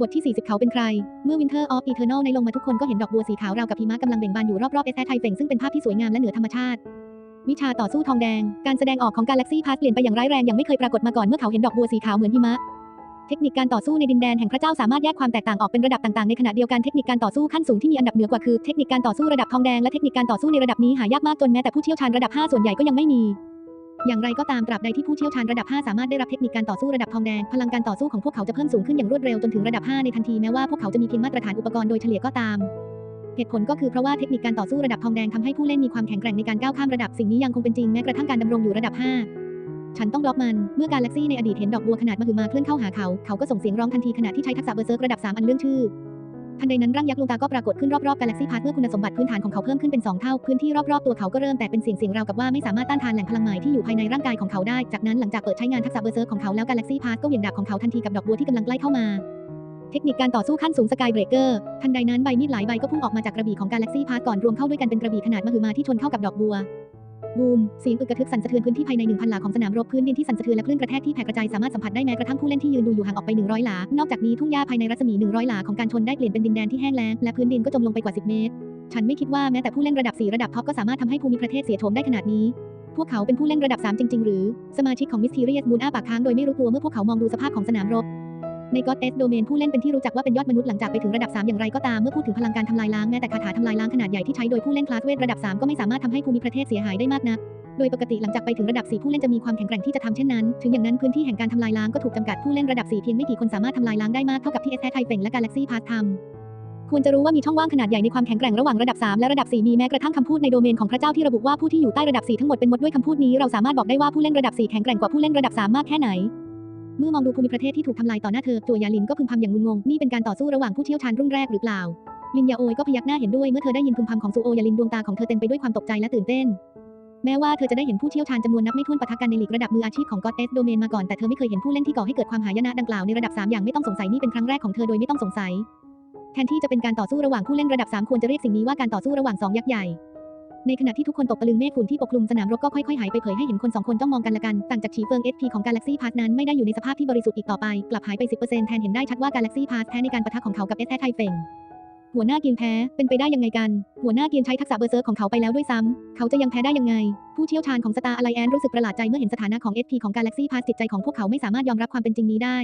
บทที่ 40 เขาเป็นใคร เมื่อ Winter of Eternal ในลงมาทุกคนก็เห็นดอกบัวสีขาวราวกับหิมะกำลังเบ่งบานอยู่รอบๆเอสแทไทเฟงซึ่งเป็นภาพที่สวยงามและเหนือธรรมชาติ วิชาต่อสู้ทองแดง การแสดงออกของ Galaxy Pass เปลี่ยนไปอย่างร้ายแรงอย่างไม่เคยปรากฏมาก่อนเมื่อเขาเห็นดอกบัวสีขาวเหมือนหิมะ เทคนิคการต่อสู้ในดินแดนแห่งพระเจ้าสามารถแยกความแตกต่างออกเป็นระดับต่างๆในขณะเดียวกันเทคนิคการต่อสู้ขั้นสูงที่มีอันดับเหนือกว่าคือเทคนิคการต่อสู้ระดับทองแดงและเทคนิคการต่อสู้ในระดับนี้หายากมากจนแม้แต่ผู้เชี่ยวชาญระดับ 5 ส่วนใหญ่ก็ยังไม่มี อย่างไรก็ตามตราบใดที่ผู้เชี่ยวชาญระดับ 5 สามารถได้รับเทคนิคการต่อสู้ระดับทองแดง พลังการต่อสู้ของพวกเขาจะเพิ่มสูงขึ้นอย่างรวดเร็วจนถึงระดับ 5 ในทันทีแม้ว่าพวกเขาจะมีเพียงมาตรฐานอุปกรณ์โดยเฉลี่ยก็ตามเหตุผลก็คือเพราะว่าเทคนิคการต่อสู้ระดับทองแดงทำให้ผู้เล่นมีความแข็งแกร่งในการก้าวข้ามระดับสิ่งนี้ยังคงเป็นจริงแม้กระทั่งการดำรงอยู่ระดับ 5 ฉันต้องบล็อกมัน เมื่อกาแล็กซี่ในอดีตเห็นดอกบัวขนาดมหึมาเคลื่อนเข้าหาเขา เขาก็ส่งเสียงร้องทันทีขณะที่ใช้ทักษะเบอร์เซิร์กระดับ 3 อันเรื่องชื่อ ทันใดนั้นร่างยักษ์ลงตาก็ปรากฏขึ้นรอบๆกาแล็กซี่พาร์ทเมื่อคุณสมบัติพื้นฐานของเขาเพิ่มขึ้นเป็น 2 เท่า พื้นที่รอบๆตัวเขาก็เริ่มแตกเป็นเสียงเสียงราวกับว่าไม่สามารถต้านทานแหล่งพลังใหม่ที่อยู่ภายในร่างกายของเขาได้ จากนั้นหลังจากเปิดใช้งานทักษะเบอร์เซิร์ของเขาแล้วกาแล็กซี่พาร์ทก็เหวี่ยงดาบของเขาทันทีกับดอกบัวที่กำลังใกล้เข้ามา เทคนิคการต่อสู้ขั้นสูงสกายเบรกเกอร์ทันใดนั้นใบมีดหลายใบก็พุ่งออกมาจากกระบี่ของกาแล็กซี่พาร์ทก่อนรวมเข้าด้วยกันเป็นกระบี่ขนาดมหึมาที่ชนเข้ากับดอกบัว บูมเสียงอึกกระทึกสั่นสะเทือนพื้นที่ภายใน 1,000 หลาของสนามรบพื้นดินที่สั่นสะเทือนและคลื่นกระแทกที่แผ่กระจายสามารถสัมผัสได้แม้กระทั่งผู้เล่นที่ยืนดูอยู่ห่างออกไป 100 หลา นอกจากนี้ทุ่งหญ้าภายในรัศมี 100 หลาของการชนได้เปลี่ยนเป็นดินแดนที่แห้งแล้งและพื้นดินก็จมลงไปกว่า 10 เมตร ฉันไม่คิดว่าแม้แต่ผู้เล่นระดับ 4 ระดับท็อปก็สามารถทำให้ภูมิประเทศเสียโฉมได้ขนาดนี้ พวกเขาเป็นผู้เล่นระดับ 3 จริง ๆ หรือ สมาชิกของ Mysterious Moon อ้าปากค้างโดยไม่รู้ตัวเมื่อพวกเขามองดูสภาพของสนามรบ ใน God S Domain ผู้เล่นเป็นที่รู้จักว่าเป็นยอดมนุษย์หลังจากไปถึงระดับ 3 อย่างไรก็ตาม เมื่อพูดถึงพลังการทำลายล้างแม้แต่คาถาทำลายล้างขนาดใหญ่ที่ใช้โดยผู้เล่นคลาสเวทระดับ 3 ก็ไม่สามารถทำให้ภูมิประเทศเสียหายได้มากนักโดยปกติหลังจากไปถึงระดับ 4 ผู้เล่นจะมีความแข็งแกร่งที่จะทำเช่นนั้น ถึงอย่างนั้นพื้นที่แห่งการทำลายล้างก็ถูกจำกัดผู้เล่นระดับ 4 เพียงไม่กี่คนสามารถทำลายล้างได้มากเท่ากับที่ S ไทเฟงและ Galaxy Pass ทำควรจะรู้ว่ามีช่องว่างขนาดใหญ่ในความแข็งแกร่งระหว่างระดับ 3 และระดับ 4 มีแม้กระทั่งคำพูดในโดเมนของพระเจ้าที่ระบุว่าผู้ที่อยู่ใต้ระดับ 4 ทั้งหมดเป็นมดด้วยคำพูดนี้เราสามารถบอกได้ว่าผู้เล่นระดับ 4 แข็งแกร่งกว่าผู้เล่นระดับ 3 มากแค่ไหน เมื่อมองดูภูมิประเทศที่ถูกทำลายต่อหน้าเธอ จัวยาลินก็พึมพำอย่างงุนงง นี่เป็นการต่อสู้ระหว่างผู้เชี่ยวชาญรุ่นแรกหรือเปล่า ลินยาโอยก็พยักหน้าเห็นด้วยเมื่อเธอได้ยินพึมพำของซูโอยาลินดวงตาของเธอเต็มไปด้วยความตกใจและตื่นเต้น แม้ว่าเธอจะได้เห็นผู้เชี่ยวชาญจำนวนนับไม่ถ้วนปะทะกันในลีกระดับมืออาชีพของ God S Domain มนมาก่อนแต่เธอไม่เคยเห็นผู้เล่นที่ก่อให้เกิดความหายนะดังกล่าวในระดับ 3 อย่างไม่ต้องสงสัยนี่เป็นครั้งแรกของเธอโดยไม่ต้องสงสัย แทนที่จะเป็นการต่อสู้ระหว่างผู้เล่นระดับ 3 ควรจะเรียกสิ่งนี้ว่าการต่อสู้ระหว่างสองยักษ์ใหญ่ ในขณะที่ทุกคนตกตะลึงเมฆฝุ่นที่ปกคลุมสนามรบก็ค่อยๆหายไปเผยให้เห็นคนสองคนจ้องมองกันละกัน ต่างจากฉีเฟิง SP ของ Galaxy Pass นั้นไม่ได้อยู่ในสภาพที่บริสุทธิ์อีกต่อไป กลับหายไป 10%แทนเห็นได้ชัดว่า Galaxy Pass แพ้ในการปะทะของเขากับ S แท้ไทเฟงหัวหน้าเกียนแพ้ เป็นไปได้ยังไงกัน หัวหน้าเกียนใช้ทักษะเบอร์เซิร์ของเขาไปแล้วด้วยซ้ำ เขาจะยังแพ้ได้ยังไง ผู้เชี่ยวชาญของ Star Alliance รู้สึกประหลาดใจเมื่อเห็นสถานะของ SP ของ Galaxy Pass จิตใจของพวกเขาไม่สามารถยอมรับความเป็นจริงนี้ได้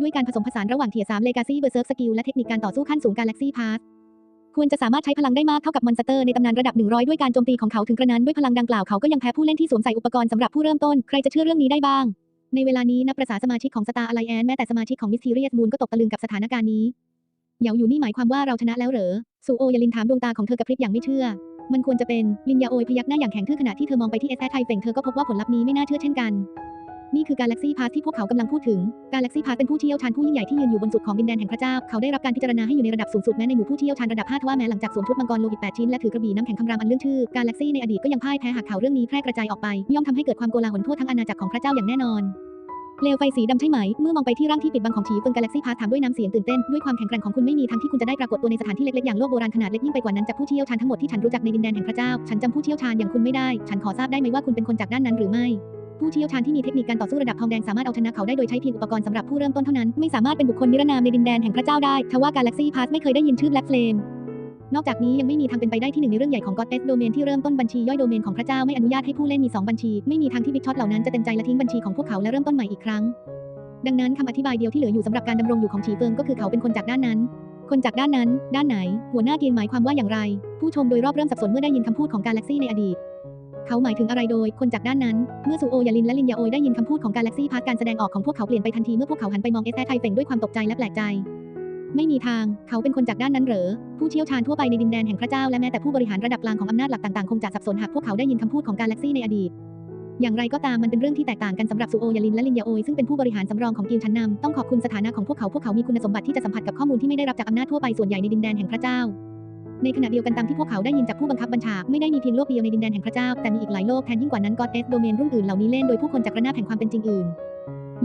ด้วยการผสมผสานระหว่างเทียร์3 Legacy Berserk Skill และเทคนิคการต่อสู้ขั้นสูง Galaxy Pass ควรจะสามารถใช้พลังได้มากเท่ากับมอนสเตอร์ในตำนานระดับ 100 ด้วยการโจมตีของเขาถึงกระนั้นด้วยพลังดังกล่าวเขาก็ยังแพ้ผู้เล่นที่สวมใส่อุปกรณ์สำหรับผู้เริ่มต้น ใครจะเชื่อเรื่องนี้ได้บ้าง ในเวลานี้นับประสาสมาชิกของ Star Alliance แม้แต่สมาชิกของ Mysterious Moon ก็ตกตะลึงกับสถานการณ์นี้เหยาอยู่นี่หมายความว่าเราชนะแล้วเหรอซูโอยาลินถามดวงตาของเธอกระพริบอย่างไม่เชื่อ มันควรจะเป็นลินยาโอยพยักหน้าอย่างแข็งทื่อขณะที่เธอมองไปที่เอสแทไทเฟงเธอก็พบว่าผลลัพธ์นี้ไม่น่าเชื่อเช่นกัน นี่คือ Galaxy Pass ที่พวกเขากำลังพูดถึง Galaxy Pass เป็นผู้เชี่ยวชาญผู้ยิ่งใหญ่ที่ยืนอยู่บนสุดของดินแดนแห่งพระเจ้า เขาได้รับการพิจารณาให้อยู่ในระดับสูงสุดแม้ในหมู่ผู้เชี่ยวชาญระดับ 5 ทว่าแม้หลังจากสวมชุดมังกรโลหิต 8 ชิ้นและถือกระบี่น้ำแข็งคำรามอันเรื่องชื่อ Galaxy ในอดีตก็ยังพ่ายแพ้หากข่าวเรื่องนี้แพร่กระจายออกไป ย่อมทำให้เกิดความโกลาหลทั่วทั้งอาณาจักรของพระเจ้าอย่างแน่นอนเปลวไฟสีดำใช่ไหม เมื่อมองไปที่ร่างที่ปิดบังของฉีเฟิงกาแล็กซี่พาร์ถามด้วยน้ำเสียงตื่นเต้น ด้วยความแข็งแกร่งของคุณไม่มีทางที่คุณจะได้ปรากฏตัวในสถานที่เล็กๆอย่างโลกโบราณขนาดเล็กยิ่งไปกว่านั้นจากผู้เชี่ยวชาญทั้งหมดที่ฉันรู้จักในดินแดนแห่งพระเจ้า ฉันจำผู้เชี่ยวชาญอย่างคุณไม่ได้ ฉันขอทราบได้ไหมว่าคุณเป็นคนจากด้านนั้นหรือไม่ ผู้เชี่ยวชาญที่มีเทคนิคการต่อสู้ระดับทองแดงสามารถเอาชนะเขาได้โดยใช้เพียงอุปกรณ์สำหรับผู้เริ่มต้นเท่านั้น ไม่สามารถเป็นบุคคลนิรนามในดินแดนแห่งพระเจ้าได้ทว่ากาแล็กซี่พาร์ไม่เคยได้ยินชื่อ Black Flame นอกจากนี้ยังไม่มีทางเป็นไปได้ที่หนึ่งในเรื่องใหญ่ของ God S Domain ที่เริ่มต้นบัญชีย่อยโดเมนของพระเจ้าไม่อนุญาตให้ผู้เล่นมี 2 บัญชี ไม่มีทางที่บิ๊กช็อตเหล่านั้นจะเต็มใจและทิ้งบัญชีของพวกเขาและเริ่มต้นใหม่อีกครั้ง ดังนั้นคำอธิบายเดียวที่เหลืออยู่สำหรับการดำรงอยู่ของฉีเฟิงก็คือเขาเป็นคนจากด้านนั้น คนจากด้านนั้น ด้านไหน หัวหน้าเกียนหมายความว่าอย่างไร ผู้ชมโดยรอบเริ่มสับสนเมื่อได้ยินคำพูดของกาแล็กซี่ในอดีต เขาหมายถึงอะไรโดยคนจากด้านนั้น เมื่อซูโอยาลินและลินยาโอยได้ยินคำพูดของกาแล็กซี่พาร์การแสดงออกของพวกเขาเปลี่ยนไปทันทีเมื่อพวกเขาหันไปมองเอสแทไทเฟงด้วยความตกใจและแปลกใจ ไม่มีทาง เขาเป็นคนจากด้านนั้นเหรอ ผู้เชี่ยวชาญทั่วไปในดินแดนแห่งพระเจ้าและแม้แต่ผู้บริหารระดับกลางของอำนาจหลักต่างๆคงจะสับสนหากพวกเขาได้ยินคำพูดของกาแล็กซี่ในอดีตอย่างไรก็ตามมันเป็นเรื่องที่แตกต่างกันสำหรับซูโอยาลินและลินยาโอยซึ่งเป็นผู้บริหารสำรองของทีมชั้นนำต้องขอบคุณสถานะของพวกเขาพวกเขามีคุณสมบัติที่จะสัมผัสกับข้อมูลที่ไม่ได้รับจากอำนาจทั่วไปส่วนใหญ่ในดินแดนแห่งพระเจ้า ในขณะเดียวกันตามที่พวกเขาได้ยินจากผู้บังคับบัญชา ไม่ได้มีเพียงโลกเดียวในดินแดนแห่งพระเจ้า แต่มีอีกหลายโลกแทนยิ่งกว่านั้น God S Domain รุ่นอื่นเหล่านี้เล่นโดยผู้คนจากระนาบแห่งความเป็นจริงอื่น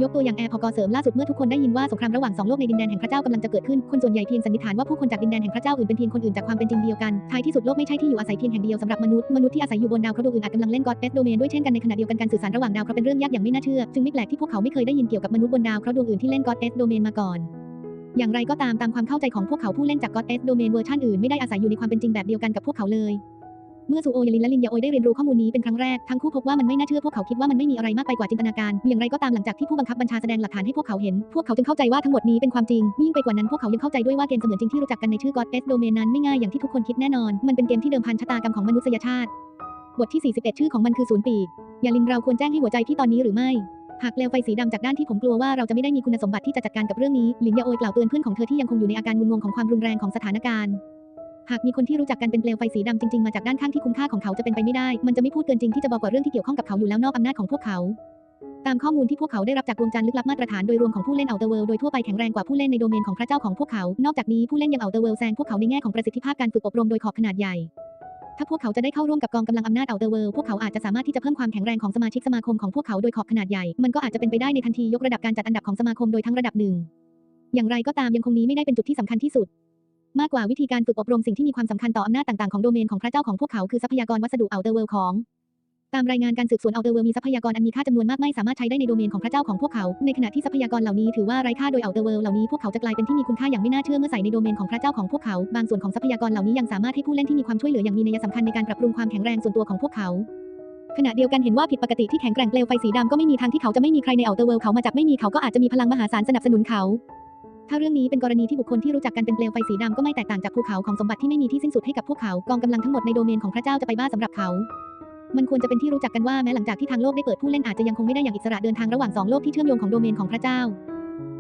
ยกตัวอย่างแอร์พอกอเสริมล่าสุดเมื่อทุกคนได้ยินว่าสงครามระหว่างสองโลกในดินแดนแห่งพระเจ้ากำลังจะเกิดขึ้นคนส่วนใหญ่เพียงสันนิษฐานว่าผู้คนจากดินแดนแห่งพระเจ้าอื่นเป็นเพียงคนอื่นจากความเป็นจริงเดียวกันท้ายที่สุดโลกไม่ใช่ที่อยู่อาศัยเพียงแห่งเดียวสำหรับมนุษย์มนุษย์ที่อาศัยอยู่บนดาวเคราะห์ดวงอื่นอาจกำลังเล่น God S Domain ด้วยเช่นกันในขณะเดียวกันการสื่อสารระหว่างดาวเคราะห์เป็นเรื่องยากอย่างไม่น่าเชื่อจึงไม่แปลกที่พวกเขาไม่เคยได้ยินเกี่ยวกับมนุษย์บนดาวเคราะห์ดวงอื่นที่เล่น God S Domain มาก่อน อย่างไรก็ตามตามความเข้าใจของพวกเขาผู้เล่นจาก God S Domain เวอร์ชันอื่นไม่ได้อาศัยอยู่ในความเป็นจริงแบบเดียวกันกับพวกเขาเลย เมื่อซูโอยาลินและลินยาโอยได้เรียนรู้ข้อมูลนี้เป็นครั้งแรก ทั้งคู่พบว่ามันไม่น่าเชื่อพวกเขาคิดว่ามันไม่มีอะไรมากไปกว่าจินตนาการ อย่างไรก็ตามหลังจากที่ผู้บังคับบัญชาแสดงหลักฐานให้พวกเขาเห็น พวกเขาจึงเข้าใจว่าทั้งหมดนี้เป็นความจริง ยิ่งไปกว่านั้นพวกเขายังเข้าใจด้วยว่าเกมเสมือนจริงที่รู้จักกันในชื่อ God S Domain นั้นไม่ง่ายอย่างที่ทุกคนคิดแน่นอน มันเป็นเกมที่เดิมพันชะตากรรมของมนุษยชาติ บทที่ 41 ชื่อของมันคือศูนย์ปีกยาลินเราควรแจ้งให้หัวใจพี่ตอนนี้หรือไม่ หากเปลวไฟสีดำจากด้านที่ผมกลัวว่าเราจะไม่ได้มีคุณสมบัติที่จะจัดการกับเรื่องนี้หลินยาโอยกล่าวเตือนเพื่อนของเธอที่ยังคงอยู่ในอาการงุนงงของความรุนแรงของสถานการณ์หากมีคนที่รู้จักกันเป็นเปลวไฟสีดำจริงๆมาจากด้านข้างที่คุ้มค่าของเขาจะเป็นไปไม่ได้ มันจะไม่พูดเกินจริงที่จะบอกกว่าเรื่องที่เกี่ยวข้องกับเขาอยู่แล้วนอกอำนาจของพวกเขา ตามข้อมูลที่พวกเขาได้รับจากดวงจันทร์ลึกลับมาตรฐานโดยรวมของผู้เล่นเอาเตอร์เวิลด์โดยทั่วไปแข็งแรงกว่าผู้เล่นในโดเมนของพระเจ้าของพวกเขา นอกจากนี้ผู้เล่นยังเอาเตอร์เวิลด์แซงพวกเขาในแง่ของประสิทธิภาพการฝึกอบรมโดยขอบขนาดใหญ่ ถ้าพวกเขาจะได้เข้าร่วมกับกองกำลังอำนาจเอาเตอร์เวิลด์พวกเขาอาจจะสามารถที่จะเพิ่มความแข็งแรงของสมาชิกสมาคมของพวกเขาโดยขอบขนาดใหญ่ มันก็อาจจะเป็นไปได้ในทันทียกระดับการจัดอันดับของสมาคมโดยทั้งระดับหนึ่ง อย่างไรก็ตามยังคงนี้ไม่ได้เป็นจุดที่สำคัญที่สุด มากกว่าวิธีการฝึกอบรมสิ่งที่มีความสำคัญต่ออำนาจต่างๆของโดเมนของพระเจ้าของพวกเขาคือทรัพยากรวัสดุเอาเตอร์เวิลด์ของ ตามรายงานการสืบสวนเอาเตอร์เวิลด์มีทรัพยากรอันมีค่าจำนวนมากไม่สามารถใช้ได้ในโดเมนของพระเจ้าของพวกเขา ในขณะที่ทรัพยากรเหล่านี้ถือว่าไร้ค่าโดยเอาเตอร์เวิลด์เหล่านี้พวกเขาจะกลายเป็นที่มีคุณค่าอย่างไม่น่าเชื่อเมื่อใส่ในโดเมนของพระเจ้าของพวกเขา บางส่วนของทรัพยากรเหล่านี้ยังสามารถให้ผู้เล่นที่มีความช่วยเหลืออย่างมีนัยสำคัญในการปรับปรุงความแข็งแรงส่วนตัวของพวกเขาขณะเดียวกันเห็นว่าผิดปกติที่แข็งแกร่งเปลวไฟสีดำก็ไม่มีทางที่เขาจะไม่มีใครในเอาเตอร์เวิลด์เขามาจากไม่มีเขาก็อาจจะมีพลังมหาศาลสนับสนุนเขา ถ้าเรื่องนี้เป็นกรณีที่บุคคลที่รู้จักกันเป็นเปลวไฟสีดำก็ไม่แตกต่างจากภูเขาของสมบัติที่ไม่มีที่สิ้นสุดให้กับพวกเขากองกำลังทั้งหมดในโดเมนของพระเจ้าจะไปบ้าสำหรับเขา มันควรจะเป็นที่รู้จักกันว่าแม้หลังจากที่ทางโลกได้เปิดผู้เล่นอาจจะยังคงไม่ได้อย่างอิสระเดินทางระหว่างสองโลกที่เชื่อมโยงของโดเมนของพระเจ้า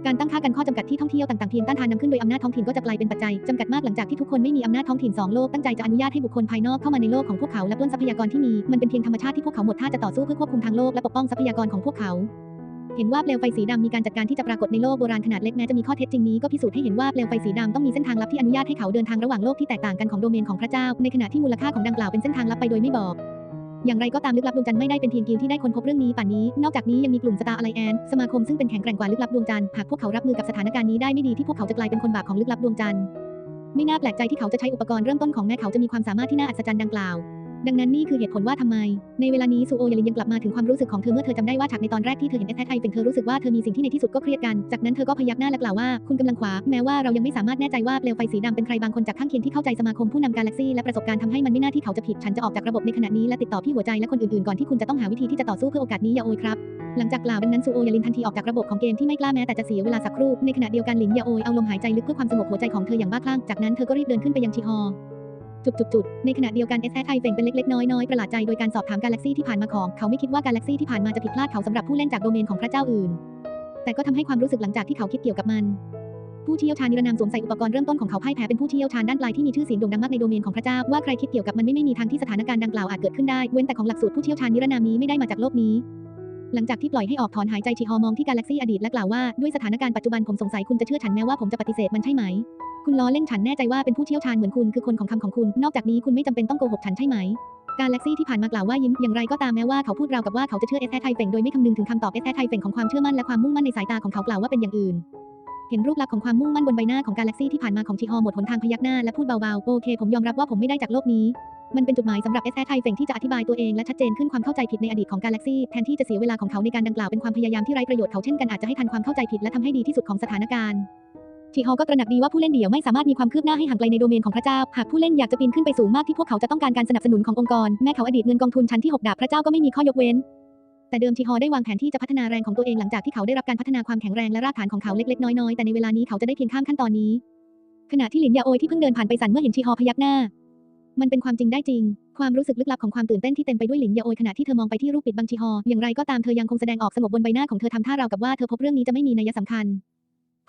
การตั้งค่ากันข้อจำกัดที่ท่องเที่ยวต่างๆเพียงต้านทานนำขึ้นโดยอำนาจท้องถิ่นก็จะกลายเป็นปัจจัยจำกัดมากหลังจากที่ทุกคนไม่มีอำนาจท้องถิ่นสองโลกตั้งใจจะอนุญาตให้บุคคลภายนอกเข้ามาในโลกของพวกเขาและปล้นทรัพยากรที่มีมันเป็นเพียงธรรมชาติที่พวกเขาหมดท่าจะต่อสู้เพื่อควบคุมทางโลกและปกป้องทรัพยากรของพวกเขาเห็นว่าเปลวไฟสีดำมีการจัดการที่จะปรากฏในโลกโบราณขนาดเล็กแม้จะมีข้อเท็จจริงนี้ก็พิสูจน์ให้เห็นว่าเปลวไฟสีดำต้องมีเส้นทางลับที่อนุญาตให้เขาเดินทางระหว่างโลกที่แตกต่างกันของโดเมนของพระเจ้า ในขณะที่มูลค่าของดังกล่าวเป็นเส้นทางลับไปโดยไม่บอก อย่างไรก็ตามลึกลับดวงจันทร์ไม่ได้เป็นเพียงกิลที่ได้ค้นพบเรื่องนี้ป่านนี้ นอกจากนี้ยังมีกลุ่มสตาร์อะไลแอนสมาคมซึ่งเป็นแข็งแกร่งกว่าลึกลับดวงจันทร์หากพวกเขารับมือกับสถานการณ์นี้ได้ไม่ดีที่พวกเขาจะกลายเป็นคนบาปของลึกลับดวงจันทร์ไม่น่าแปลกใจที่เขาจะใช้อุปกรณ์เริ่มต้นของแม่เขาจะมีความสามารถที่น่าอัศจรรย์ดังกล่าว ดังนั้นนี่คือเหตุผลว่าทำไม ในเวลานี้ซูโอยาลินยังกลับมาถึงความรู้สึกของเธอเมื่อเธอจำได้ว่าฉากในตอนแรกที่เธอเห็นเอสไอเป็นเธอรู้สึกว่าเธอมีสิ่งที่ในที่สุดก็เครียดกัน จากนั้นเธอก็พยักหน้าและกล่าวว่าคุณกำลังขวา แม้ว่าเรายังไม่สามารถแน่ใจว่าเปลวไฟสีดำเป็นใครบางคนจากข้างเคียงที่เข้าใจสมาคมผู้นำกาแล็กซี่และประสบการณ์ทำให้มันไม่น่าที่เขาจะผิดฉันจะออกจากระบบในขณะนี้และติดต่อพี่หัวใจและคนอื่นๆก่อนที่คุณจะต้องหาวิธีที่จะต่อสู้เพื่อโอกาสนี้อย่าโอยครับหลังจากกล่าวดังนั้นซูโอยาลินทันทีออกจากระบบของเกมที่ไม่กล้าแม้แต่จะเสียเวลาสักครู่ในขณะเดียวกันหลินยาโอยเอาลมหายใจลึกเพื่อความสงบหัวใจของเธออย่างบ้าคลั่งจากนั้นเธอก็รีบเดินขึ้นไปยังชีฮอ จุดจุดจุดในขณะเดียวกัน s อ i เฟงเป็นเล็กๆ น้อยๆ ประหลาดใจโดยการสอบถามกาแล็กซี่ที่ผ่านมาของ เขาไม่คิดว่ากาแล็กซี่ที่ผ่านมาจะผิดพลาดเขาสำหรับผู้เล่นจากโดเมนของพระเจ้าอื่น แต่ก็ทำให้ความรู้สึกหลังจากที่เขาคิดเกี่ยวกับมัน ผู้เชี่ยวชาญนิรนามสวมใส่อุปกรณ์เริ่มต้นของเขาพ่ายแพ้เป็นผู้เชี่ยวชาญด้านปลายที่มีชื่อเสียงโด่งดังมากในโดเมนของพระเจ้าว่าใครคิดเกี่ยวกับมันไม่ไม่มีทางที่สถานการณ์ดังกล่าวอาจเกิดขึ้นได้เว้นแต่ของหลักสูตรผู้เชี่ยวชาญนิรนามนี้ไม่ได้มาจากโลกนี้ หลังจากที่ปล่อยให้ออกถอนหายใจชีฮอมองที่กาแล็กซี่อดีตและกล่าวว่าด้วยสถานการณ์ปัจจุบันผมสงสัยคุณจะเชื่อฉันแม้ว่าผมจะปฏิเสธมันใช่ไหม คุณล้อเล่นฉันแน่ใจว่าเป็นผู้เชี่ยวชาญเหมือนคุณคือคนของคำของคุณ นอกจากนี้คุณไม่จำเป็นต้องโกหกฉันใช่ไหมกาแล็กซี่ที่ผ่านมากล่าวว่ายิ้มอย่างไรก็ตามแม้ว่าเขาพูดราวกับว่าเขาจะเชื่อเอสแทไทเฟงโดยไม่คำนึงถึงคำตอบเอสแทไทเฟงของความเชื่อมั่นและความมุ่งมั่นในสายตาของเขากล่าวว่าเป็นอย่างอื่น เห็นรูปลักษณ์ของความมุ่งมั่นบนใบหน้าของกาแล็กซี่ที่ผ่านมาของชีฮอหมดหนทางพยักหน้าและพูดเบาๆ โอเค ผมยอมรับว่าผมไม่ได้จากโลกนี้ มันเป็นจุดหมายสำหรับเอสแอไทเฟงที่จะอธิบายตัวเองและชัดเจนขึ้นความเข้าใจผิดในอดีตของกาแล็กซี่แทนที่จะเสียเวลาของเขาในการดังกล่าวเป็นความพยายามที่ไร้ประโยชน์เขาเช่นกันอาจจะให้ทันความเข้าใจผิดและทำให้ดีที่สุดของสถานการณ์ชีฮอก็ตระหนักดีว่าผู้เล่นเดี่ยวไม่สามารถมีความคืบหน้าให้ห่างไกลในโดเมนของพระเจ้า หากผู้เล่นอยากจะปีนขึ้นไปสูงมากที่พวกเขาจะต้องการการสนับสนุนขององค์กร แม้เขาอดีตเงินกองทุนชั้นที่ 6 ดาบพระเจ้าก็ไม่มีข้อยกเว้น แต่เดิมชีฮอได้วางแผนที่จะพัฒนาแรงของตัวเองหลังจากที่เขาได้รับการพัฒนาความแข็งแรงและรากฐานของเขาเล็กๆน้อยๆแต่ในเวลานี้เขาจะได้เพียงข้ามขั้นตอนนี้ ขณะที่หลินยาโอยที่เพิ่งเดินผ่านไปสั่นเมื่อเห็นชีฮอพยักหน้า มันเป็นความจริงได้จริง ความรู้สึกลึกลับของความตื่นเต้นที่เต็มไปด้วยหลินยาโอยขณะที่เธอมองไปที่รูปปิดบังชีฮออย่างไรก็ตามเธอยังคงแสดงออกสงบบนใบหน้าของเธอทำท่าราวกับว่าเธอพบเรื่องนี้จะไม่มีนัยสำคัญ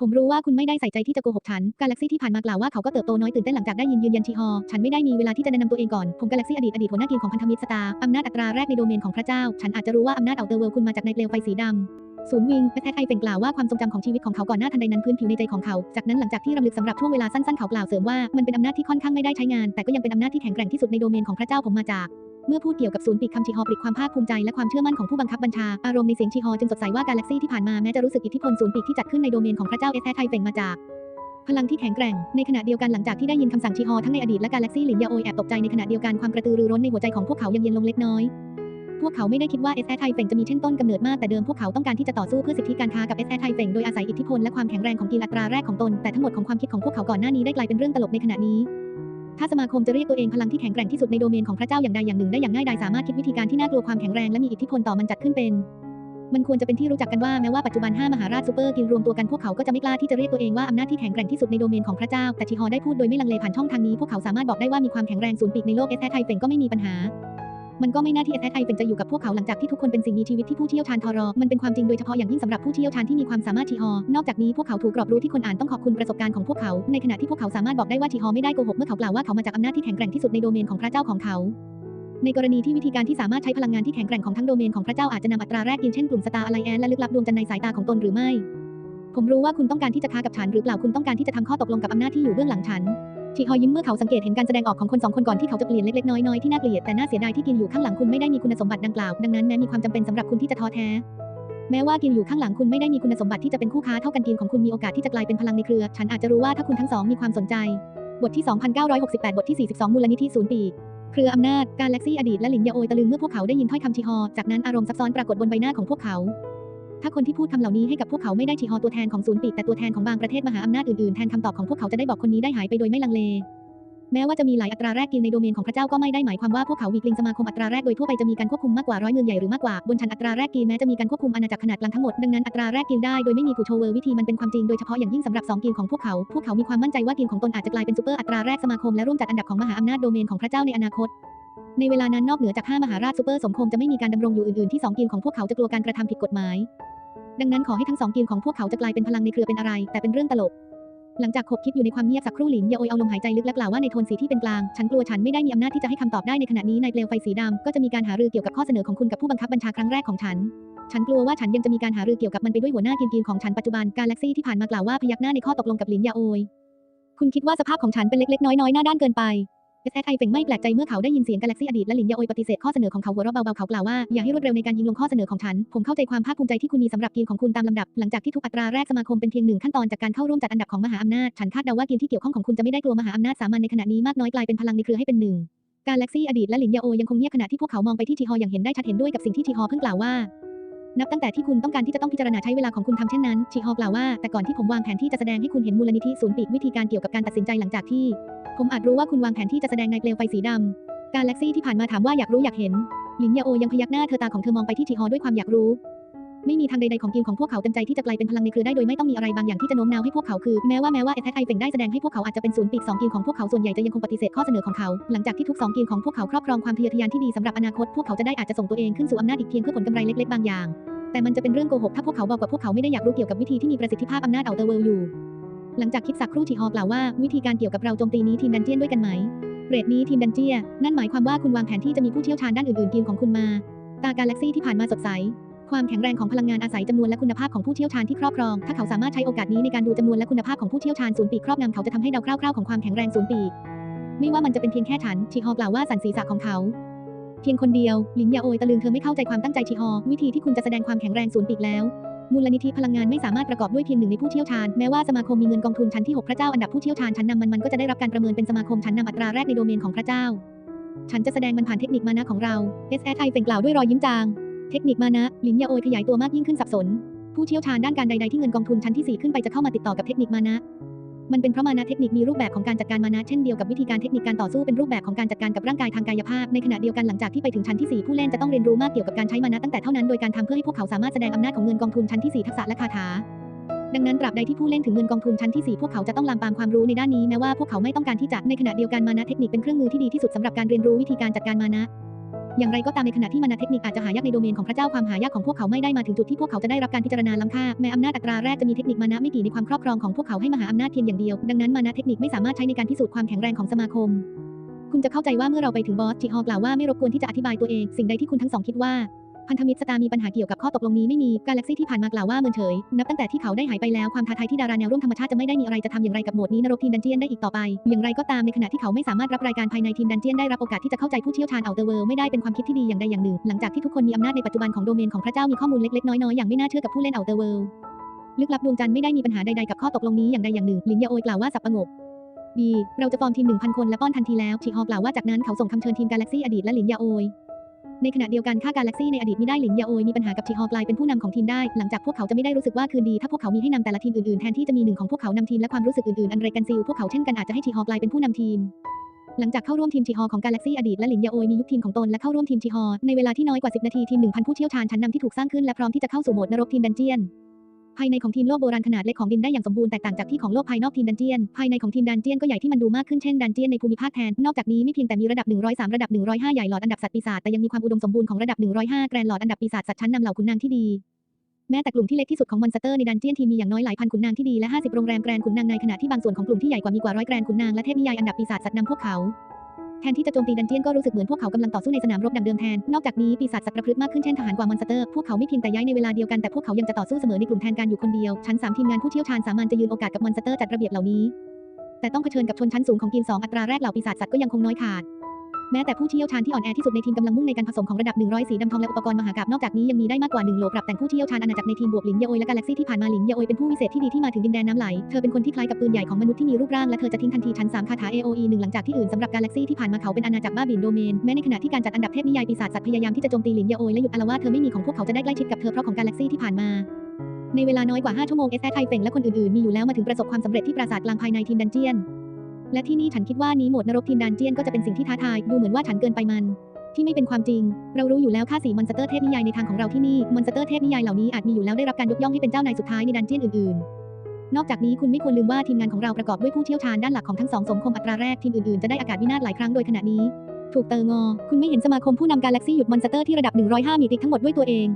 ผมรู้ว่าคุณไม่ได้ใส่ใจที่จะโกหกฉัน กาแล็กซี่ที่ผ่านมากล่าวว่าเขาก็เติบโตน้อยตื่นเต้นหลังจากได้ยินยืนยันชีฮอ ฉันไม่ได้มีเวลาที่จะแนะนำตัวเองก่อน ผมกาแล็กซี่อดีตอดีตหัวหน้าทีมของพันธมิตรสตาร์อำนาจอัตราแรกในโดเมนของพระเจ้า ฉันอาจจะรู้ว่าอำนาจเอาเตอร์เวิลคุณมาจากในเปลวไฟสีดำศูนย์วิงแอทไอเป็นกล่าวว่าความทรงจำของชีวิตของเขาก่อนหน้าทันใดนั้นพื้นผิวในใจของเขา จากนั้นหลังจากที่รำลึกสำหรับช่วงเวลาสั้นๆเขากล่าวเสริมว่ามันเป็นอำนาจที่ค่อนข้างไม่ได้ใช้งาน แต่ก็ยังเป็นอำนาจที่แข็งแกร่งที่สุดในโดเมนของพระเจ้าผมมาจาก เมื่อพูดเกี่ยวกับศูนย์ปีกคำชีฮอปลิกความภาคภูมิใจและความเชื่อมั่นของผู้บังคับบัญชา อารมณ์ในเสียงชีฮอจึงสดใสว่ากาแล็กซี่ที่ผ่านมาแม้จะรู้สึกอิทธิพลศูนย์ปีกที่จัดขึ้นในโดเมนของพระเจ้าเอสแไทเฟงมาจากพลังที่แข็งแกร่ง ในขณะเดียวกันหลังจากที่ได้ยินคำสั่งชีฮอทั้งในอดีตและกาแล็กซี่หลินยาโอยแอบตกใจในขณะเดียวกันความกระตือรือร้นในหัวใจของพวกเขายังเย็นลงเล็กน้อย พวกเขาไม่ได้คิดว่า SS ไทเฟงจะมีเช่นต้นกำเนิดมากแต่เดิมพวกเขาต้องการที่จะต่อสู้เพื่อสิทธิการค้ากับ SS ไทเฟงโดยอาศัยอิทธิพลและความแข็งแรงของกีฬอัตราแรกของตนแต่ทั้งหมดของความคิดของพวกเขาก่อนหน้านี้ได้กลายเป็นเรื่องตลกในขณะนี้ ถ้าสมาคมจะเรียกตัวเองพลังที่แข็งแกร่งที่สุดในโดเมนของพระเจ้าอย่างใดอย่างหนึ่งได้อย่างง่ายดายสามารถคิดวิธีการที่น่ากลัวความแข็งแรงและมีอิทธิพลต่อมันจัดขึ้นเป็น มันควรจะเป็นที่รู้จักกันว่าแม้ว่าปัจจุบัน 5 มหาราชซูเปอร์กินรวมตัวกันพวกเขาก็จะไม่กล้าที่จะเรียกตัวเองว่าอำนาจที่แข็งแกร่งที่สุดในโดเมนของพระเจ้าแต่ชีฮอได้พูดโดยไม่ลังเลผ่านช่องทางนี้พวกเขาสามารถบอกได้ว่ามีความแข็งแรงสูงปีกในโลกเอสแทไทเฟงก็ไม่มีปัญหา มันก็ไม่น่าที่เอสแทไทเฟงจะอยู่กับพวกเขาหลังจากที่ทุกคนเป็นสิ่งมีชีวิตที่ผู้เชี่ยวชาญทอรอมันเป็นความจริงโดยเฉพาะอย่างยิ่งสำหรับผู้เชี่ยวชาญที่มีความสามารถชีฮอนอกจากนี้พวกเขาถูกกรอบรู้ที่คนอ่านต้องขอบคุณประสบการณ์ของพวกเขา ในขณะที่พวกเขาสามารถบอกได้ว่าชีฮอไม่ได้โกหกเมื่อเขากล่าวว่าเขามาจากอำนาจที่แข็งแกร่งที่สุดในโดเมนของพระเจ้าของเขาในกรณีที่วิธีการที่สามารถใช้พลังงานที่แข็งแกร่งของทั้งโดเมนของพระเจ้าอาจจะนำอัตราแรกกินเช่นกลุ่มสตาร์อะไลแอนและลึกลับดวงจันทร์ในสายตาของตนหรือไม่ ผมรู้ว่าคุณต้องการที่จะค้ากับฉันหรือเปล่าคุณต้องการที่จะทำข้อตกลงกับอำนาจที่อยู่เบื้องหลังฉัน ชีฮอยิ้มเมื่อเขาสังเกตเห็นการแสดงออกของคนสองคนก่อนที่เขาจะเปลี่ยนเล็กๆน้อยๆที่น่าเกลียดแต่น่าเสียดายที่กินอยู่ข้างหลังคุณไม่ได้มีคุณสมบัติดังกล่าวดังนั้นแม้มีความจำเป็นสำหรับคุณที่จะท้อแท้แม้ว่ากินอยู่ข้างหลังคุณไม่ได้มีคุณสมบัติที่จะเป็นคู่ค้าเท่ากันกินของคุณมีโอกาสที่จะกลายเป็นพลังในเครือ ฉันอาจจะรู้ว่าถ้าคุณทั้งสองมีความสนใจ บทที่ 2968 บทที่ 42 มูลนิธิศูนย์ปีเครืออำนาจ การแล็กซี่อดีตและหลินยาโอยตะลึงเมื่อพวกเขาได้ยินถ้อยคำชีฮอ จากนั้นอารมณ์ซับซ้อนปรากฏบนใบหน้าของพวกเขา ถ้าคนที่พูดคำเหล่านี้ให้กับพวกเขาไม่ได้ชีฮอตัวแทนของศูนย์ปีกแต่ตัวแทนของบางประเทศมหาอำนาจอื่นๆแทนคำตอบของพวกเขาจะได้บอกคนนี้ได้หายไปโดยไม่ลังเล แม้ว่าจะมีหลายอัตราแรกกินในโดเมนของพระเจ้าก็ไม่ได้หมายความว่าพวกเขาวีกลิงสมาคมอัตราแรกโดยทั่วไปจะมีการควบคุมมากกว่าร้อยเมืองใหญ่หรือมากกว่าบนชั้นอัตราแรกกินแม้จะมีการควบคุมอาณาจักรขนาดกลางทั้งหมดดังนั้นอัตราแรกกินได้โดยไม่มีผู้โชเวอร์วิธีมันเป็นความจริงโดยเฉพาะอย่างยิ่งสำหรับสองกินของพวกเขาพวกเขามีความมั่นใจว่ากินของตนอาจจะกลายเป็นซูเปอร์อัตราแรกสมาคมและร่วมจัดอันดับของมหาอำนาจโดเมนของพระเจ้าในอนาคต ในเวลานั้นนอกเหนือจากห้ามหาราชซูเปอร์สมคมจะไม่มีการดำรงอยู่อื่นๆที่สองกินของพวกเขาจะกลัวการกระทำผิดกฎหมาย ดังนั้นขอให้ทั้งสองกินของพวกเขาจะกลายเป็นพลังในเครือเป็นอะไร แต่เป็นเรื่องตลก หลังจากคบคิดอยู่ในความเงียบสักครู่หลินยาโอยเอาลมหายใจลึกและกล่าวว่าในโทนสีที่เป็นกลาง ฉันกลัวฉันไม่ได้มีอำนาจที่จะให้คำตอบได้ในขณะนี้ในเปลวไฟสีดำก็จะมีการหารือเกี่ยวกับข้อเสนอของคุณกับผู้บังคับบัญชาครั้งแรกของฉันฉันกลัวว่าฉันยังจะมีการหารือเกี่ยวกับมันไปด้วยหัวหน้ากินกินของฉันปัจจุบันกาแล็กซี่ที่ผ่านมากล่าวว่าพยักหน้าในข้อตกลงกับหลินยาโอย คุณคิดว่าสภาพของฉันเป็นเล็กๆน้อยๆหน้าด้านเกินไป เอสไอเฟงไม่แปลกใจเมื่อเขาได้ยินเสียงกาแล็กซี่อดีตและหลินยาโอยปฏิเสธข้อเสนอของเขาหัวเราะเบาๆเขากล่าวว่าอย่าให้รวดเร็วในการยิงลงข้อเสนอของฉัน ผมเข้าใจความภาคภูมิใจที่คุณมีสำหรับทีมของคุณตามลำดับ หลังจากที่ทุกอัตราแรกสมาคมเป็นเพียงหนึ่งขั้นตอนจากการเข้าร่วมจัดอันดับของมหาอำนาจ ฉันคาดเดาว่าทีมที่เกี่ยวข้องของคุณจะไม่ได้กลัวมหาอำนาจสามัญในขณะนี้มากน้อยกลายเป็นพลังในเครือให้เป็นหนึ่งกาแล็กซี่อดีตและหลินยาโอยังคงเงียบขณะที่พวกเขามองไปที่ทีฮออย่างเห็นได้ชัดเห็นด้วยกับสิ่งที่ทีฮอเพิ่งกล่าวว่า นับตั้งแต่ที่คุณต้องการที่จะต้องพิจารณาใช้เวลาของคุณทำเช่นนั้นชีฮอกล่าวว่าแต่ก่อนที่ผมวางแผนที่จะแสดงให้คุณเห็นมูลนิธิศูนย์ปีกวิธีการเกี่ยวกับการตัดสินใจหลังจากที่ ผมอาจรู้ว่าคุณวางแผนที่จะแสดงในเปลวไฟสีดำกาแล็กซี่ที่ผ่านมาถามว่าอยากรู้อยากเห็นหลินยาโอยังพยักหน้าเธอตาของเธอมองไปที่ชีฮอด้วยความอยากรู้ ไม่มีทางใดๆของทีมของพวกเขาเต็มใจที่จะกลายเป็นพลังในเครือได้โดยไม่ต้องมีอะไรบางอย่างที่จะโน้มน้าวให้พวกเขาคือแม้ว่าแม้ว่าเอทแทสไอเฟงได้แสดงให้พวกเขาอาจจะเป็นศูนย์ปีกสองทีมของพวกเขาส่วนใหญ่จะยังคงปฏิเสธข้อเสนอของเขา หลังจากที่ทุกสองทีมของพวกเขาครอบครองความทะเยอทะยานที่ดีสำหรับอนาคตพวกเขาจะได้อาจจะส่งตัวเองขึ้นสู่อำนาจอีกเพียงเพื่อผลกำไรเล็กๆบางอย่าง แต่มันจะเป็นเรื่องโกหกถ้าพวกเขาบอกว่าพวกเขาไม่ได้อยากรู้เกี่ยวกับวิธีที่มีประสิทธิภาพอำนาจเอาเตอร์เวิลอยู่ หลังจากคิดสักครู่ทีฮอกล่าวว่าวิธีการเกี่ยวกับเราโจมตีนี้ทีมดันเจียนด้วยกันไหมเรทนี้ทีมดันเจียนนั่นหมายความว่าคุณวางแผนที่จะมีผู้เชี่ยวชาญด้านอื่นๆทีมของคุณมา ตากาแล็กซี่ที่ผ่านมาสดใส ความแข็งแรงของพลังงานอาศัยจำนวนและคุณภาพของผู้เชี่ยวชาญที่ครอบครอง ถ้าเขาสามารถใช้โอกาสนี้ในการดูจำนวนและคุณภาพของผู้เชี่ยวชาญศูนย์ปีกครอบงำเขาจะทำให้ดาวคร่าวๆของความแข็งแรงศูนย์ปีกไม่ว่ามันจะเป็นเพียงแค่ฉันชีฮอกล่าวว่าสันศีรษะของเขา เพียงคนเดียวหลินยาโอยตะลึงเธอไม่เข้าใจความตั้งใจชีฮอวิธีที่คุณจะแสดงความแข็งแรงศูนย์ปีกแล้วมูลนิธิพลังงานไม่สามารถประกอบด้วยเพียงหนึ่งในผู้เชี่ยวชาญ แม้ว่าสมาคมมีเงินกองทุนชั้นที่ 6 พระเจ้าอันดับผู้เชี่ยวชาญชั้นนำมันมันก็จะได้รับการประเมินเป็นสมาคมชั้นนำอัตราแรกในโดเมนของพระเจ้า ฉันจะแสดงมันผ่านเทคนิคมานะของเรา SSI เป่งกล่าวด้วยรอยยิ้มจาง เทคนิคมานะลินยาโอยขยายตัวมากยิ่งขึ้นสับสน ผู้เชี่ยวชาญด้านการใดๆที่เงินกองทุนชั้นที่ 4 ขึ้นไปจะเข้ามาติดต่อกับเทคนิคมานะ มันเป็นเพราะมานะเทคนิคมีรูปแบบของการจัดการมานะเช่นเดียวกับวิธีการเทคนิคการต่อสู้เป็นรูปแบบของการจัดการกับร่างกายทางกายภาพในขณะเดียวกันหลังจากที่ไปถึงชั้นที่ 4 ผู้เล่นจะต้องเรียนรู้มากเกี่ยวกับการใช้มานะตั้งแต่เท่านั้นโดยการทำเพื่อให้พวกเขาสามารถแสดงอำนาจของเงินกองทุนชั้นที่ 4 ทักษะและคาถาดังนั้นตราบใดที่ผู้เล่นถึงเงินกองทุนชั้นที่ 4 พวกเขาจะต้องลามปามความรู้ในด้านนี้แม้ว่าพวกเขาไม่ต้องการที่จะในขณะเดียวกันมานะเทคนิคเป็นเครื่องมือที่ดีที่สุดสำหรับการเรียนรู้วิธีการจัดการมานะ อย่างไรก็ตามในขณะที่มานาเทคนิคอาจจะหายากในโดเมนของพระเจ้าความหายากของพวกเขาไม่ได้มาถึงจุดที่พวกเขาจะได้รับการพิจารณาล้ำค่าแม้อำนาจอัตราแรกจะมีเทคนิคมานะไม่กี่ในความครอบครองของพวกเขาให้มหาอำนาจเพียงอย่างเดียว ดังนั้นมานะเทคนิคไม่สามารถใช้ในการพิสูจน์ความแข็งแรงของสมาคม คุณจะเข้าใจว่าเมื่อเราไปถึงบอสจิฮอกล่าวว่าไม่รบกวนที่จะอธิบายตัวเอง สิ่งใดที่คุณทั้งสองคิดว่า พันธมิตรสตาร์มีปัญหาเกี่ยวกับข้อตกลงนี้ไม่มีกาแล็กซี่ที่ผ่านมากล่าวว่าเมินเฉย นับตั้งแต่ที่เขาได้หายไปแล้วความท้าทายที่ดาราแนวร่วมธรรมชาติจะไม่ได้มีอะไรจะทำอย่างไรกับโหมดนี้นรกทีมดันเจียนได้อีกต่อไป อย่างไรก็ตามในขณะที่เขาไม่สามารถรับรายการภายในทีมดันเจียนได้รับโอกาสที่จะเข้าใจผู้เชี่ยวชาญเอาเตอร์เวิลด์ไม่ได้เป็นความคิดที่ดีอย่างใดอย่างหนึ่ง หลังจากที่ทุกคนมีอำนาจในปัจจุบันของโดเมนของพระเจ้ามีข้อมูลเล็กๆน้อยๆอย่างไม่น่าเชื่อกับผู้เล่นเอาเตอร์เวิลด์ลึกลับดวงจันทร์ไม่ได้มีปัญหาใดๆกับข้อตกลงนี้อย่างใดอย่างหนึ่งลินยาโอยกล่าวว่าสับประงกดีเราจะฟอร์มทีม1,000 คนและป้อนทันทีแล้วชีฮอกล่าวว่าจากนั้นเขาส่งคำเชิญทีมกาแล็กซี่อดีตและลินยาโอย ในขณะเดียวกันค่ากาแล็กซี่ในอดีตมิได้หลินยาโอยมีปัญหากับทีฮอกลายเป็นผู้นำของทีมได้ หลังจากพวกเขาจะไม่ได้รู้สึกว่าคืนดี ถ้าพวกเขามีให้นำแต่ละทีมอื่นๆ แทนที่จะมีหนึ่งของพวกเขานำทีมและความรู้สึกอื่นๆ อันเรกันซิลพวกเขาเช่นกันอาจจะให้ทีฮอกลายเป็นผู้นำทีม หลังจากเข้าร่วมทีมทีฮอของกาแล็กซี่อดีตและหลินยาโอยมียุคทีมของตนและเข้าร่วมทีมทีฮอในเวลาที่น้อยกว่า 10 นาทีทีม 1,000 ผู้เชี่ยวชาญชั้นนำที่ถูกสร้างขึ้นและพร้อมที่จะเข้าสู่โหมดนรกทีมดันเจียน ภายในของทีมโลกโบราณขนาดเล็กของดินได้อย่างสมบูรณ์แตกต่างจากที่ของโลกภายนอกทีมดันเจียน ภายในของทีมดันเจียนก็ใหญ่ที่มันดูมากขึ้นเช่นดันเจียนในภูมิภาคแทน นอกจากนี้ไม่เพียงแต่มีระดับ 103 ระดับ 105 ใหญ่หลอดอันดับสัตว์ปีศาจแต่ยังมีความอุดมสมบูรณ์ของระดับ 105 แกรนหลอดอันดับปีศาจสัตว์ชั้นนำเหล่าขุนนางที่ดีแม้แต่กลุ่มที่เล็กที่สุดของมอนสเตอร์ในดันเจียนทีมมีอย่างน้อยหลายพันขุนนางที่ดีและ 50 โรงแรมแกรนขุนนางในขณะที่บางส่วนของกลุ่มที่ใหญ่กว่ามีกว่าร้อยแกรนขุนนางและเทพนิยายอันดับปีศาจสัตว์นำพวกเขา แทนที่จะโจมตีดันเจียนก็รู้สึกเหมือนพวกเขากำลังต่อสู้ในสนามรบดังเดิมแทน นอกจากนี้ปีศาจสัตว์ประพฤติมากขึ้นเช่นทหารกว่ามอนสเตอร์ พวกเขาไม่เพียงแต่ย้ายในเวลาเดียวกันแต่พวกเขายังจะต่อสู้เสมอในกลุ่มแทนการอยู่คนเดียว ชั้น 3 ทีมงานผู้เชี่ยวชาญสามัญจะยืนโอกาสกับมอนสเตอร์จัดระเบียบเหล่านี้ แต่ต้องเผชิญกับชนชั้นสูงของทีม2อัตราแรกเหล่าปีศาจสัตว์ก็ยังคงน้อยขาด แม้แต่ผู้เชี่ยวชาญที่อ่อนแอที่สุดในทีมกำลังมุ่งในการผสมของระดับ 100 สีดำทองและอุปกรณ์มหากาพย์นอกจากนี้ยังมีได้มากกว่า 1 โหลปรับแต่งผู้เชี่ยวชาญอาณาจักรในทีมบวกหลินเยโอยและกาแล็กซี่ที่ผ่านมาหลินเยโอยเป็นผู้วิเศษที่ดีที่มาถึงดินแดนน้ำไหล เธอเป็นคนที่คล้ายกับปืนใหญ่ของมนุษย์ที่มีรูปร่างและเธอจะทิ้งทันทีชั้น3คาถา AOE หนึ่งหลังจากที่อื่นสำหรับกาแล็กซี่ที่ผ่านมาเขาเป็นอาณาจักรบ้าบินโดเมนแม้ในขณะที่การจัดอันดับเทพนิยายปีศาจสัตว์พยายามที่จะโจมตีหลินเยโอยและหยุดอาละวาดเธอไม่มีของพวกเขาจะได้ใกล้ชิดกับเธอเพราะของกาแล็กซี่ที่ผ่านมาในเวลาน้อยกว่า5ชั่วโมงเอสแอไทเฟงและคนอื่นๆมีอยู่แล้วมาถึงประสบความสำเร็จที่ปราสาทกลางภายในทีมดันเจียน และที่นี่ฉันคิดว่านี้โหมดนรกทีมดันเจียนก็จะเป็นสิ่งที่ท้าทาย ดูเหมือนว่าฉันเกินไปมัน ที่ไม่เป็นความจริง เรารู้อยู่แล้วค่าสีมอนสเตอร์เทพนิยายในทางของเราที่นี่ มอนสเตอร์เทพนิยายเหล่านี้อาจมีอยู่แล้วได้รับการยกย่องให้เป็นเจ้านายสุดท้ายในดันเจียนอื่นๆ นอกจากนี้คุณไม่ควรลืมว่าทีมงานของเราประกอบด้วยผู้เชี่ยวชาญด้านหลักของทั้งสองสมคมอัตราแรกทีมอื่นๆจะได้อากาศวินาศหลายครั้งโดยขณะนี้ ถูกเตงอ คุณไม่เห็นสมาคมผู้นำกาแล็กซี่หยุดมอนสเตอร์ที่ระดับ 105 มีติกทั้งหมดด้วยตัวเอง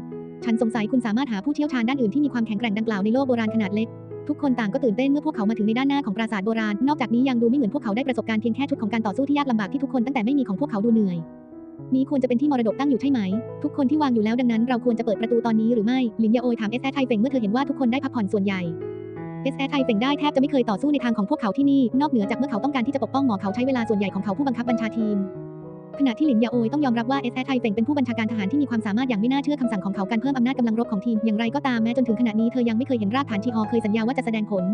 ฉันสงสัยคุณสามารถหาผู้เชี่ยวชาญด้านอื่นที่มีความแข็งแกร่งดังกล่าวในโลกโบราณขนาดเล็ก ทุกคนต่างก็ตื่นเต้นเมื่อพวกเขามาถึงในด้านหน้าของปราสาทโบราณ นอกจากนี้ยังดูไม่เหมือนพวกเขาได้ประสบการณ์เพียงแค่ชุดของการต่อสู้ที่ยากลำบากที่ทุกคนตั้งแต่ไม่มีของพวกเขาดูเหนื่อย นี้ควรจะเป็นที่มรดกตั้งอยู่ใช่ไหม ทุกคนที่วางอยู่แล้วดังนั้นเราควรจะเปิดประตูตอนนี้หรือไม่ลินยาโอยถามเอสแอไทเฟงเมื่อเธอเห็นว่าทุกคนได้พักผ่อนส่วนใหญ่เอสแอไทเฟงได้แทบจะไม่เคยต่อสู้ในทางของพวกเขาที่นี่ นอกเหนือจากเมื่อเขาต้องการที่จะปกป้องหมอเขาใช้เวลาส่วนใหญ่ของเขาผู้บังคับบัญชาทีม ขณะที่หลินยาโอยต้องยอมรับว่าเอสแอไทเฟงเป็นผู้บัญชาการทหารที่มีความสามารถอย่างไม่น่าเชื่อคำสั่งของเขาการเพิ่มอำนาจกำลังรบของทีมอย่างไรก็ตามแม้จนถึงขณะนี้เธอยังไม่เคยเห็นรากฐานชีฮอเคยสัญญาว่าจะแสดงผล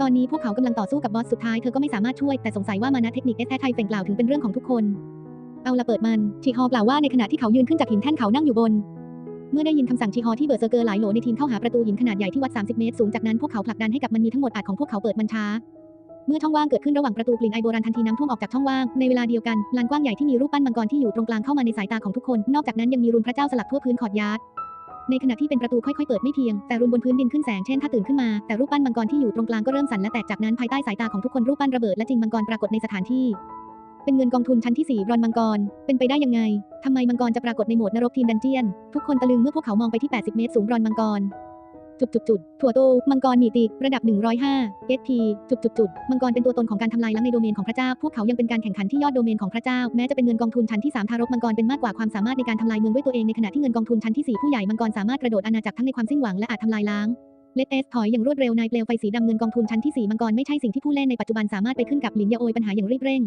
ตอนนี้พวกเขากำลังต่อสู้กับบอสสุดท้ายเธอก็ไม่สามารถช่วยแต่สงสัยว่ามานะเทคนิคเอสแอไทเฟงกล่าวถึงเป็นเรื่องของทุกคน เอาละเปิดมันชีฮอกล่าวว่าในขณะที่เขายืนขึ้นจากหินแท่นเขานั่งอยู่บน เมื่อได้ยินคำสั่งชีฮอที่เบอร์เซอร์เกอร์หลายโหลในทีมเข้าหาประตูหินขนาดใหญ่ที่วัด 30 เมตรสูงจากนั้นพวกเขาผลักดันให้กับมันมีทั้งหมดอาจของพวกเขาเปิดมันช้า เมื่อช่องว่างเกิดขึ้นระหว่างประตูกลิ่นไอโบราณทันทีน้ำท่วมออกจากช่องว่าง ในเวลาเดียวกันลานกว้างใหญ่ที่มีรูปปั้นมังกรที่อยู่ตรงกลางเข้ามาในสายตาของทุกคน นอกจากนั้นยังมีรูนพระเจ้าสลักทั่วพื้นขอดยาร์ดในขณะที่เป็นประตูค่อยๆเปิดไม่เพียง แต่รูนบนพื้นดินขึ้นแสงเช่นถ้าตื่นขึ้นมา แต่รูปปั้นมังกรที่อยู่ตรงกลางก็เริ่มสั่นและแตกจากนั้นภายใต้สายตาของทุกคนรูปปั้นระเบิดและจริงมังกรปรากฏในสถานที่ เป็นเงินกองทุนชั้นที่4บรอนมังกร เป็นไปได้ยังไงทำไมมังกรจะปรากฏในโหมดนรกทีมดันเจียน ทุกคนตะลึงเมื่อพวกเขามองไปที่ 80 เมตรสูงบรอนมังกร จุดจุดจุดถั่วโต มังกรมีติระดับ 105 SP จุดจุดจุดมังกรเป็นตัวตนของการทำลายล้างในโดเมนของพระเจ้า พวกเขายังเป็นการแข่งขันที่ยอดโดเมนของพระเจ้า แม้จะเป็นเงินกองทุนชั้นที่ 3 ทารกมังกรเป็นมากกว่าความสามารถในการทำลายเมืองด้วยตัวเองในขณะที่เงินกองทุนชั้นที่ 4 ผู้ใหญ่มังกรสามารถกระโดดอาณาจักรทั้งในความสิ้นหวังและอาจทำลายล้างเลดเอสถอยอย่างรวดเร็วในเปลวไฟสีดำเงินกองทุนชั้นที่4มังกรไม่ใช่สิ่งที่ผู้เล่นในปัจจุบันสามารถไปขึ้นกับหลินยาโอยปัญหาอย่างรีบเร่ง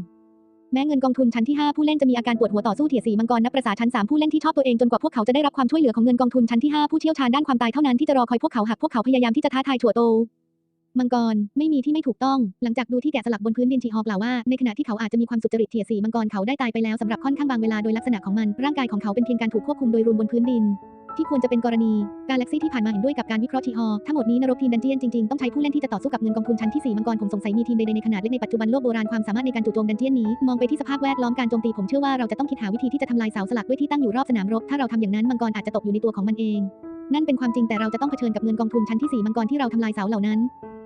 แม้เงินกองทุนชั้นที่ 5 ผู้เล่นจะมีอาการปวดหัวต่อสู้เถี่ยสีมังกรนับประสาชั้น 3 ผู้เล่นที่ชอบตัวเองจนกว่าพวกเขาจะได้รับความช่วยเหลือของเงินกองทุนชั้นที่ 5 ผู้เชี่ยวชาญด้านความตายเท่านั้นที่จะรอคอยพวกเขาหากพวกเขาพยายามที่จะท้าทายถั่วโตมังกรไม่มีที่ไม่ถูกต้อง หลังจากดูที่แกะสลักบนพื้นดินชีฮอกล่าวว่า ในขณะที่เขาอาจจะมีความสุจริตเถี่ยสีมังกรเขาได้ตายไปแล้วสำหรับค่อนข้างบางเวลาโดยลักษณะของมัน ร่างกายของเขาเป็นเพียงการถูกควบคุมโดยรูนบนพื้นดิน ที่ควรจะเป็นกรณีกาแล็กซี่ที่ผ่านมาเห็นด้วยกับการวิเคราะห์ทีฮอทั้งหมดนี้นรกทีมดันเจียนจริงๆ ต้องใช้ผู้เล่นที่จะต่อสู้กับเงินกองทุนชั้นที่ 4 มังกรผมสงสัยมีทีมใดในขนาดเล็กในปัจจุบันโลกโบราณความสามารถในการจู่โจมดันเจียนนี้ มองไปที่สภาพแวดล้อมการโจมตีผมเชื่อว่าเราจะต้องคิดหาวิธีที่จะทำลายเสาสลักด้วยที่ตั้งอยู่รอบสนามรบถ้าเราทำอย่างนั้นมังกรอาจจะตกอยู่ในตัวของมันเอง นั่นเป็นความจริงแต่เราจะต้องเผชิญกับเงินกองทุนชั้นที่4มังกรที่เราทำลายเสาเหล่านั้น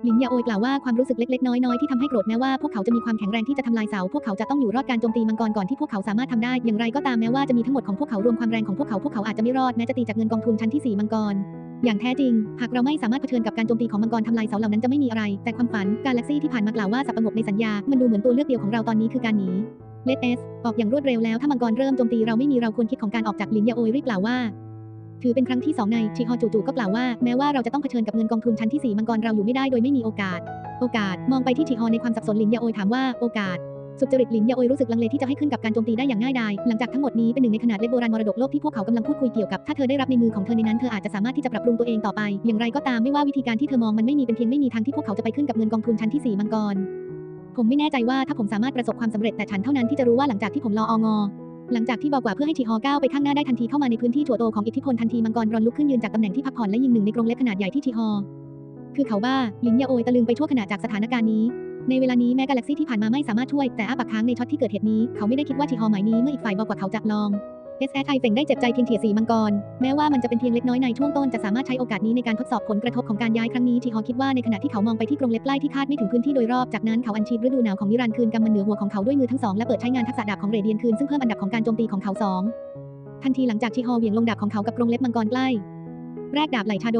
หลินยาโอยกล่าวว่าความรู้สึกเล็กๆน้อยๆที่ทำให้โกรธแม้ว่าพวกเขาจะมีความแข็งแรงที่จะทำลายเสาพวกเขาจะต้องอยู่รอดการโจมตีมังกรก่อนที่พวกเขาสามารถทำได้อย่างไรก็ตามแม้ว่าจะมีทั้งหมดของพวกเขารวมความแรงของพวกเขาพวกเขาอาจจะไม่รอดแม้จะตีจากเงินกองทุนชั้นที่ 4 มังกร อย่างแท้จริง หากเราไม่สามารถเผชิญกับการโจมตีของมังกรทำลายเสาเหล่านั้นจะไม่มีอะไร แต่ความฝันกาแล็กซี่ที่ผ่านมากล่าวว่าสับประงกในสัญญา มันดูเหมือนตัวเลือกเดียวของเราตอนนี้คือการหนีเลดเอสออกอย่างรวดเร็วแล้วถ้ามังกรเริ่มโจมตีเราไม่มีเราควรคิดของการออกจากลินยาโอยรีบกล่าวว่า ถือเป็นครั้งที่สองในชิฮอจู่ๆก็กล่าวว่าแม้ว่าเราจะต้องเผชิญกับเงินกองทุนชั้นที่ 4 มังกรเราอยู่ไม่ได้โดยไม่มีโอกาส โอกาสมองไปที่ชิฮอในความสับสนลินยาโอยถามว่าโอกาส สุจริตลินยาโอยรู้สึกลังเลที่จะให้ขึ้นกับการโจมตีได้อย่างง่ายดายหลังจากทั้งหมดนี้เป็นหนึ่งในขนาดเล็กโบราณมรดกโลกที่พวกเขากำลังพูดคุยเกี่ยวกับถ้าเธอได้รับในมือของเธอในนั้นเธออาจจะสามารถที่จะปรับปรุงตัวเองต่อไป อย่างไรก็ตามไม่ว่าวิธีการที่เธอมองมันไม่มีเป็นเพียงไม่มีทางที่พวกเขาจะไปขึ้นกับเงินกองทุนชั้นที่4มังกรผมไม่แน่ใจว่าถ้าผมสามารถประสบความสำเร็จแต่ฉันเท่านั้นที่จะรู้ว่าหลังจากที่ผมรอองอ หลังจากที่บอกว่าเพื่อให้ทีฮอก้าวไปข้างหน้าได้ทันทีเข้ามาในพื้นที่ถั่วโตของอิทธิพลทันทีมังกรรอนลุกขึ้นยืนจากตำแหน่งที่พักผ่อนและยิงหนึ่งในกรงเล็บขนาดใหญ่ที่ทีฮอคือเขาบ้าลินยาโอยตะลึงไปชั่วขณะจากสถานการณ์นี้ ในเวลานี้แม้กาแล็กซี่ที่ผ่านมาไม่สามารถช่วยแต่อ้าปากค้างในช็อตที่เกิดเหตุนี้เขาไม่ได้คิดว่าทีฮอหมายนี้เมื่ออีกฝ่ายบอกว่าเขาจะลอง เอสแอไทเฟงได้เจ็บใจเพียงเถียสีมังกร แม้ว่ามันจะเป็นเพียงเล็กน้อยในช่วงต้นจะสามารถใช้โอกาสนี้ในการทดสอบผลกระทบของการย้ายครั้งนี้ทีฮอคิดว่าในขณะที่เขามองไปที่กรงเล็บใกล้ที่คาดไม่ถึงพื้นที่โดยรอบจากนั้นเขาอัญชีฤดูหนาวของนิรันดร์คืนกำมันเหนือหัวของเขาด้วยมือทั้งสองและเปิดใช้งานทักษะดาบของเรเดียนคืนซึ่งเพิ่มอันดับของการโจมตีของเขาสองทันทีหลังจากทีฮอเหวี่ยงลงดาบของเขากับกรงเล็บมังกรใกล้แรกดาบไหลชาโด